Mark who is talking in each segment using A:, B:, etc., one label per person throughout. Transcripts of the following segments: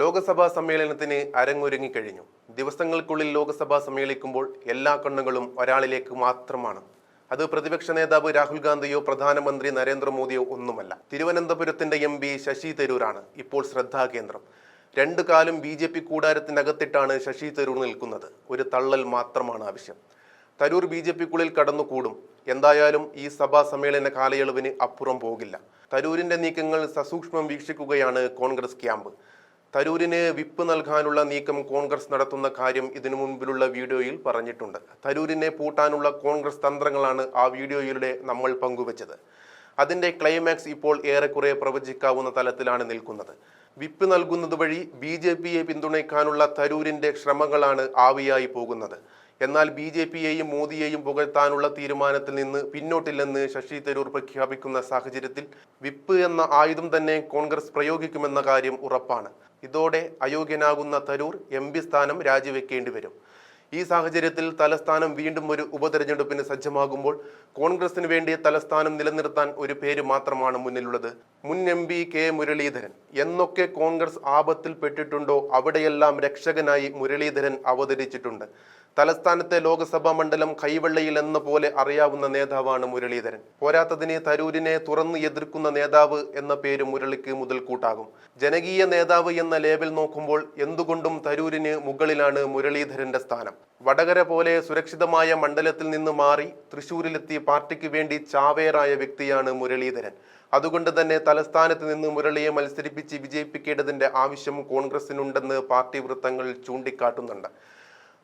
A: ലോക്സഭാ സമ്മേളനത്തിന് അരങ്ങൊരുങ്ങിക്കഴിഞ്ഞു ദിവസങ്ങൾക്കുള്ളിൽ ലോക്സഭ സമ്മേളിക്കുമ്പോൾ എല്ലാ കണ്ണുകളും ഒരാളിലേക്ക് മാത്രമാണ്. അത് പ്രതിപക്ഷ നേതാവ് രാഹുൽ ഗാന്ധിയോ പ്രധാനമന്ത്രി നരേന്ദ്രമോദിയോ ഒന്നുമല്ല. തിരുവനന്തപുരത്തിന്റെ എം പി ശശി തരൂരാണ് ഇപ്പോൾ ശ്രദ്ധാകേന്ദ്രം രണ്ടു കാലം ബി ജെ പി കൂടാരത്തിനകത്തിട്ടാണ് ശശി തരൂർ നിൽക്കുന്നത്. ഒരു തള്ളൽ മാത്രമാണ് ആവശ്യം. തരൂർ ബി ജെ പിക്കുള്ളിൽ കടന്നുകൂടും. എന്തായാലും ഈ സഭാ സമ്മേളന കാലയളവിന് അപ്പുറം പോകില്ല. തരൂരിന്റെ നീക്കങ്ങൾ സസൂക്ഷ്മം വീക്ഷിക്കുകയാണ് കോൺഗ്രസ് ക്യാമ്പ്. തരൂരിന് വിപ്പ് നൽകാനുള്ള നീക്കം കോൺഗ്രസ് നടത്തുന്ന കാര്യം ഇതിനു മുൻപിലുള്ള വീഡിയോയിൽ പറഞ്ഞിട്ടുണ്ട്. തരൂരിനെ പൂട്ടാനുള്ള കോൺഗ്രസ് തന്ത്രങ്ങളാണ് ആ വീഡിയോയിലൂടെ നമ്മൾ പങ്കുവച്ചത്. അതിന്റെ ക്ലൈമാക്സ് ഇപ്പോൾ ഏറെക്കുറെ പ്രവചിക്കാവുന്ന തലത്തിലാണ് നിൽക്കുന്നത്. വിപ്പ് നൽകുന്നത് വഴി ബി ജെ പിയെ പിന്തുണയ്ക്കാനുള്ള തരൂരിന്റെ ശ്രമങ്ങളാണ് ആവിയായി പോകുന്നത്. എന്നാൽ ബി ജെ പിയെയും മോദിയെയും പുകഴ്ത്താനുള്ള തീരുമാനത്തിൽ നിന്ന് പിന്നോട്ടില്ലെന്ന് ശശി തരൂർ പ്രഖ്യാപിക്കുന്ന സാഹചര്യത്തിൽ വിപ്പ് എന്ന ആയുധം തന്നെ കോൺഗ്രസ് പ്രയോഗിക്കുമെന്ന കാര്യം ഉറപ്പാണ്. ഇതോടെ അയോഗ്യനാകുന്ന തരൂർ എം സ്ഥാനം രാജിവെക്കേണ്ടി വരും. ഈ സാഹചര്യത്തിൽ തലസ്ഥാനം വീണ്ടും ഒരു ഉപതെരഞ്ഞെടുപ്പിന് സജ്ജമാകുമ്പോൾ കോൺഗ്രസിന് വേണ്ടി തലസ്ഥാനം നിലനിർത്താൻ ഒരു പേര് മാത്രമാണ് മുന്നിലുള്ളത്. മുൻ എം പി കെ മുരളീധരൻ. എന്നൊക്കെ കോൺഗ്രസ് ആപത്തിൽ പെട്ടിട്ടുണ്ടോ? അവിടെയെല്ലാം രക്ഷകനായി മുരളീധരൻ അവതരിച്ചിട്ടുണ്ട്. തലസ്ഥാനത്തെ ലോക്സഭാ മണ്ഡലം കൈവെള്ളയിൽ എന്ന പോലെ അറിയാവുന്ന നേതാവാണ് മുരളീധരൻ. പോരാത്തതിന് തരൂരിനെ തുറന്ന് എതിർക്കുന്ന നേതാവ് എന്ന പേര് മുരളിക്ക് മുതൽക്കൂട്ടാകും. ജനകീയ നേതാവ് എന്ന ലേബൽ നോക്കുമ്പോൾ എന്തുകൊണ്ടും തരൂരിന് മുകളിലാണ് മുരളീധരന്റെ സ്ഥാനം. വടകര പോലെ സുരക്ഷിതമായ മണ്ഡലത്തിൽ നിന്ന് മാറി തൃശൂരിലെത്തി പാർട്ടിക്ക് വേണ്ടി ചാവേറായ വ്യക്തിയാണ് മുരളീധരൻ. അതുകൊണ്ട് തന്നെ തലസ്ഥാനത്ത് നിന്ന് മുരളിയെ മത്സരിപ്പിച്ച് വിജയിപ്പിക്കേണ്ടതിന്റെ ആവശ്യം കോൺഗ്രസിനുണ്ടെന്ന് പാർട്ടി വൃത്തങ്ങൾ ചൂണ്ടിക്കാട്ടുന്നുണ്ട്.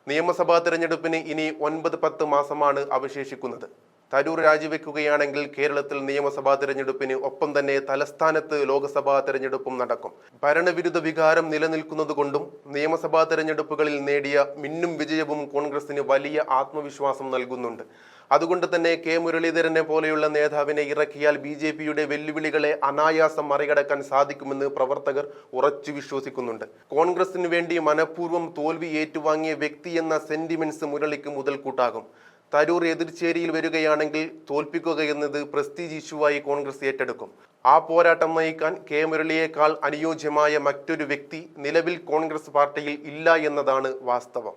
A: നിയമസഭാ തെരഞ്ഞെടുപ്പിന് ഇനി ഒൻപത് പത്ത് മാസമാണ് അവശേഷിക്കുന്നത്. തരൂർ രാജിവെക്കുകയാണെങ്കിൽ കേരളത്തിൽ നിയമസഭാ തെരഞ്ഞെടുപ്പിന് ഒപ്പം തന്നെ തലസ്ഥാനത്ത് ലോക്സഭാ തെരഞ്ഞെടുപ്പും നടക്കും. ഭരണവിരുദ്ധ വികാരം നിലനിൽക്കുന്നതുകൊണ്ടും നിയമസഭാ തെരഞ്ഞെടുപ്പുകളിൽ നേടിയ മിന്നും വിജയവും കോൺഗ്രസിന് വലിയ ആത്മവിശ്വാസം നൽകുന്നുണ്ട്. അതുകൊണ്ട് തന്നെ കെ മുരളീധരനെ പോലെയുള്ള നേതാവിനെ ഇറക്കിയാൽ ബി ജെ പിയുടെ വെല്ലുവിളികളെ അനായാസം മറികടക്കാൻ സാധിക്കുമെന്ന് പ്രവർത്തകർ ഉറച്ചു വിശ്വസിക്കുന്നുണ്ട്. കോൺഗ്രസിന് വേണ്ടി മനഃപൂർവം തോൽവി ഏറ്റുവാങ്ങിയ വ്യക്തി എന്ന സെന്റിമെന്റ്സ് മുരളിക്ക് മുതൽക്കൂട്ടാകും. തരൂർ എതിർചേരിയിൽ വരികയാണെങ്കിൽ തോൽപ്പിക്കുക എന്നത് പ്രസ്റ്റീജ് ഇഷ്യൂവായി കോൺഗ്രസ് ഏറ്റെടുക്കും. ആ പോരാട്ടം നയിക്കാൻ കെ മുരളിയേക്കാൾ അനുയോജ്യമായ മറ്റൊരു വ്യക്തി നിലവിൽ കോൺഗ്രസ് പാർട്ടിയിൽ ഇല്ല എന്നതാണ് വാസ്തവം.